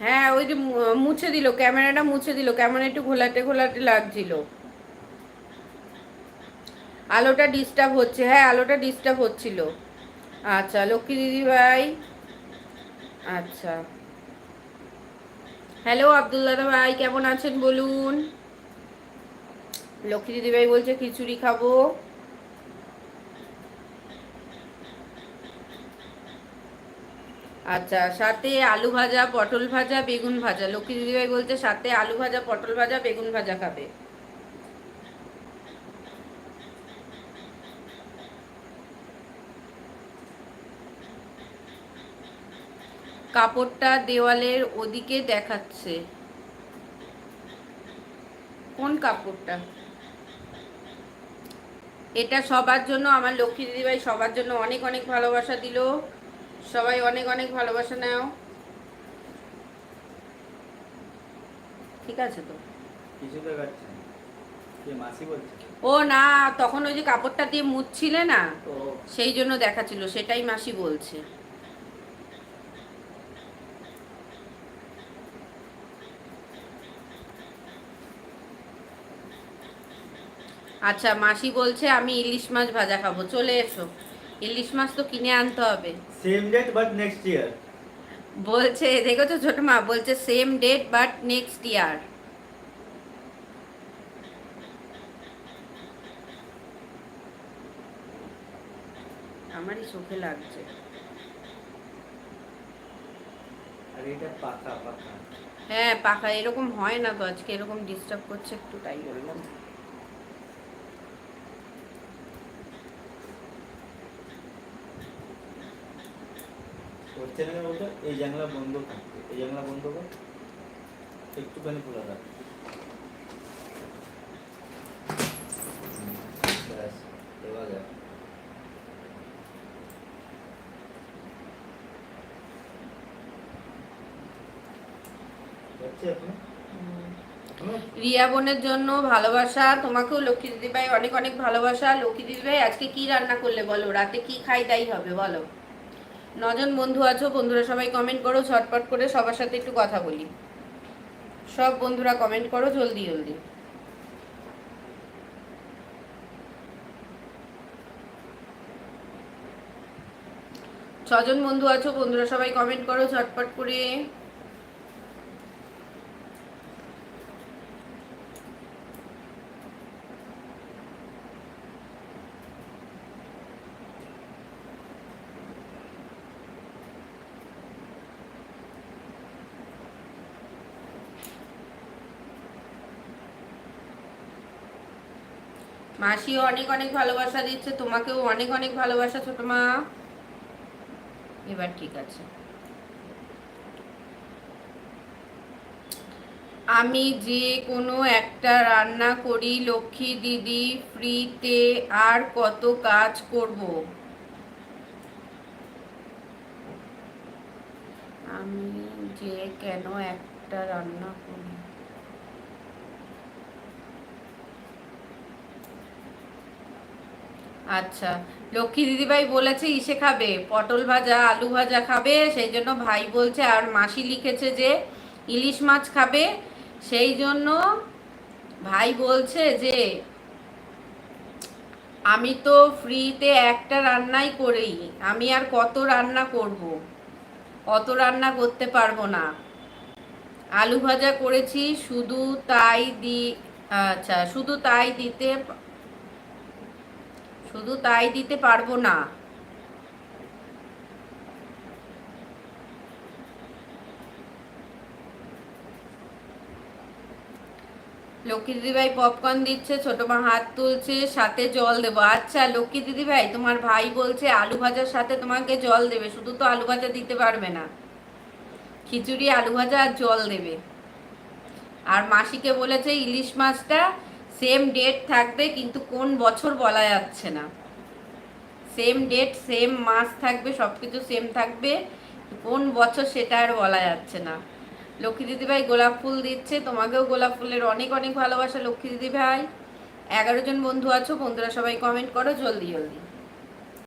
হ্যাঁ ওই যে মুছে দিল, ক্যামেরাটা মুছে দিল, কেমন একটু ঘোলাটে ঘোলাটে লাগছিল। আলোটা ডিস্টার্ব হচ্ছে হ্যাঁ আলোটা ডিস্টার্ব হচ্ছিল। আচ্ছা লক্ষ্মী দিদি ভাই। আচ্ছা। হ্যালো আব্দুল দাদা ভাই, কেমন আছেন বলুন? লক্ষ্মী দিদি ভাই বলছে, খিচুড়ি খাব। আচ্ছা সাথে আলু ভাজা, পটল ভাজা, বেগুন ভাজা। লক্ষ্মী দিদিভাই বলছে সাথে আলু ভাজা, পটল ভাজা, বেগুন ভাজা খাবে। কাপড়টা দেওয়ালের ওদিকে দেখাচ্ছে। কোন কাপড়টা? এটা সবার জন্য, আমার লক্ষ্মী দিদিভাই সবার জন্য অনেক অনেক ভালোবাসা দিল। সবাই অনেক অনেক ভালোবাসা নাও। ঠিক আছে তো? ও না তখন ওই যে কাপড়টা দিয়ে মুছছিলে না সেই জন্য দেখাচ্ছিল সেটাই মাসি বলছে। আচ্ছা মাসি বলছে আমি ইলিশ মাছ ভাজা খাব চলে এসো। ইলিশ মাছ তো কিনে আনতে হবে। Same date but next year বলছে দেখেছ ছোট মা বলছে same date but next year আমারই চোখে লাগছে। আর এটা পাকা পাকা। হ্যাঁ পাখা এরকম হয় না তো আজকে এরকম ডিস্টার্ব করছে একটু তাই বললাম রিয়া বোনের জন্য ভালোবাসা, তোমাকেও লক্ষ্মী দিদিভাই অনেক অনেক ভালোবাসা। লক্ষ্মী দিদিভাই, আজকে কি রান্না করলে বলো? রাতে কি খাই তাই হবে, বলো। নজন বন্ধু আছো, বন্ধুরা সবাই কমেন্ট করো ঝটপট করে সবার সাথে একটু কথা বলি। সব বন্ধুরা কমেন্ট করো, জলদি জলদি। ছজন বন্ধু আছো, বন্ধুরা সবাই কমেন্ট করো ঝটপট করে। মাসিও অনেক অনেক ভালোবাসা দিচ্ছে, তোমাকেও অনেক অনেক ভালোবাসা ছোট মা। এবার ঠিক আছে। আমি যে কোনো একটা রান্না করি, লক্ষ্মী দিদি ফ্রিতে আর কত কাজ করব? আমি যে কেন একটা রান্না করি? আচ্ছা লক্ষ্মী দিদিভাই বলেছে, ইসে খাবে, পটল ভাজা, আলু ভাজা খাবে, সেই জন্য ভাই বলছে, আর মাসি লিখেছে যে, ইলিশ মাছ খাবে, সেই জন্য ভাই বলছে যে, আমি তো ফ্রিতে একটা রান্নাই করি, আমি আর কত রান্না করব? অত রান্না করতে পারব না। আলু ভাজা করেছি, শুধু তাই দি আচ্ছা শুধু তাই দিতে শুধু তাই দিতে পারব না। লক্ষ্মী দিদিভাই পপকর্ন দিচ্ছে, ছোট মা হাত তুলছে, সাথে জল দেবো। আচ্ছা লক্ষ্মী দিদিভাই, তোমার ভাই বলছে আলু ভাজার সাথে তোমাকে জল দেবে, শুধু তো আলু ভাজা দিতে পারবে না। খিচুড়ি, আলু ভাজা আর জল দেবে। আর মাসিকে বলেছে ইলিশ মাছটা সেম ডেট থাকবে, কিন্তু কোন বছর বলা যাচ্ছে না। সেম ডেট সেম মাস থাকবে সব কিছু সেম থাকবে, কোন বছর সেটা আর বলা যাচ্ছে না। লক্ষ্মী দিদিভাই গোলাপ ফুল দিচ্ছে, তোমাকেও গোলাপ ফুলের অনেক অনেক ভালোবাসা লক্ষ্মী দিদিভাই এগারো জন বন্ধু আছো, বন্ধুরা সবাই কমেন্ট করো, জলদি জলদি।